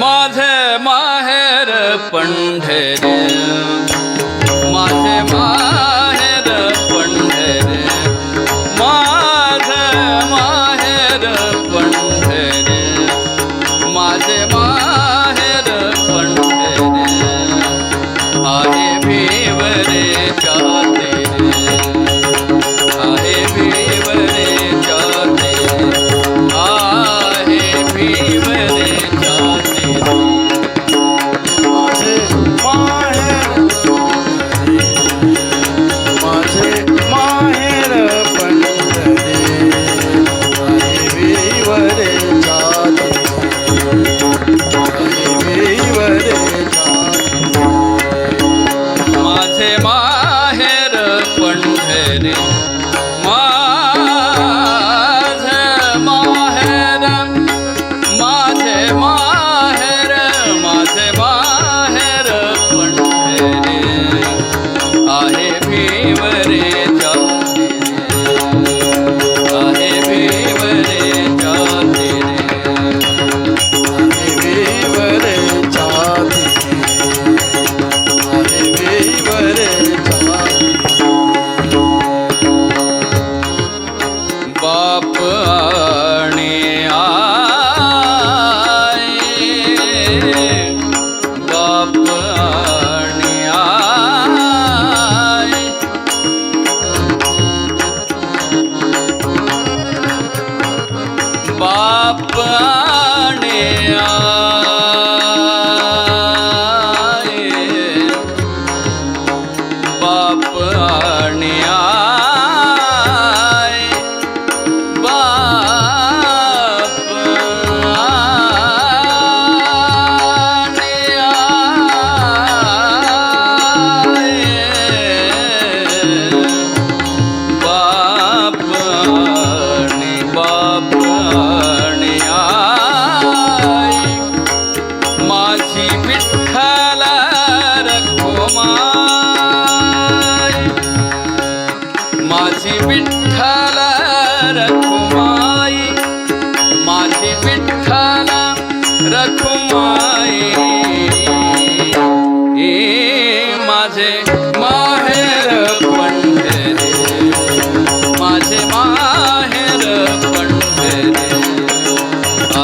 माधे माहेर पंडे माधे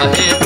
है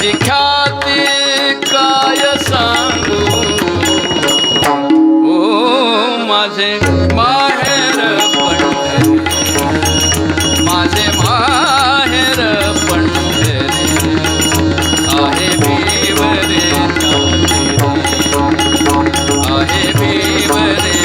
माझी ख्याती काय सांगू? माझे माहेर पंढरी माझे माहेर पंढरी आहे भीमरे आहे भीमरे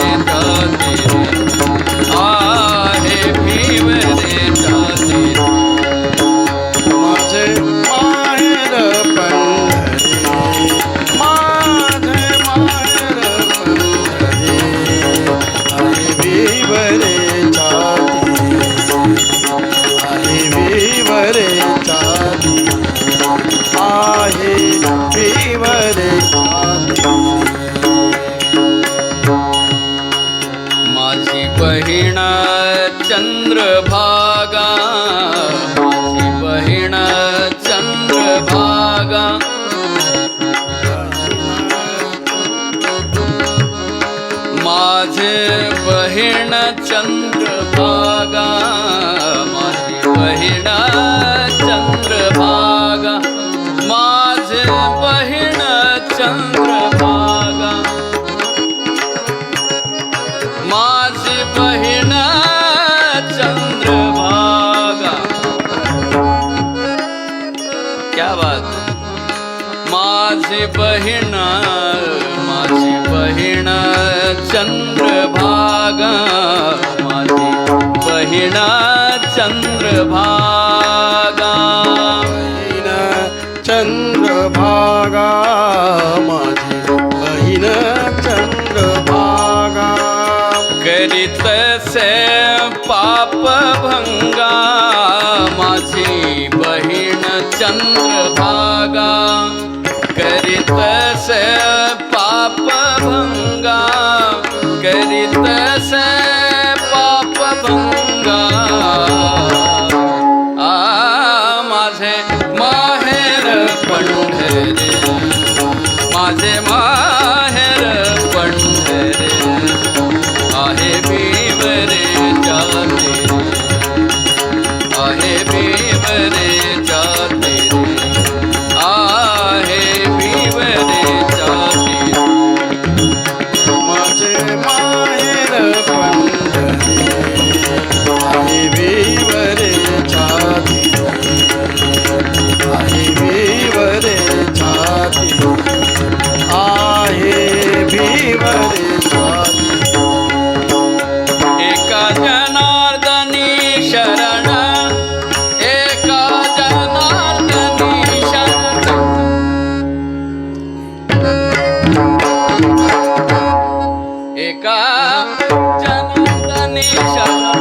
बहिण चंद्र भागा, माझी बहिण चंद्र भागा, माझे बहिण चंद्र भागा। माझी बहिण चंद्र भागा। क्या बात। माझी बहिण माझी बहिण चंद्रभागा माझी बहीण चंद्रभागा. चंद्रभागा माझी बहीण चंद्रभागा. करीत से पाप भंगा माझी बहीण चंद्रभागा. पाप भंगा माहेर माहेर पंढरे। आहे भीमरे जाते आहे भीमरे 一想到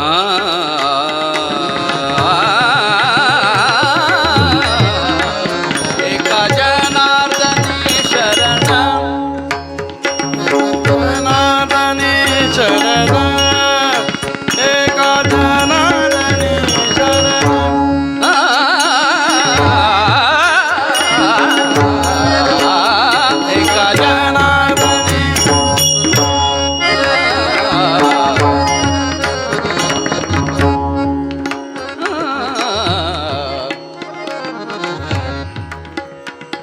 啊。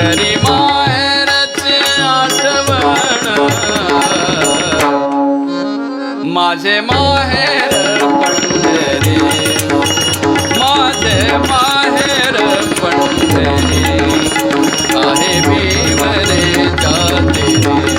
करी माहेरचे आठवण. माझे माहेर पंढरी माझे माहेर पंढरी आहे मी वरे जाते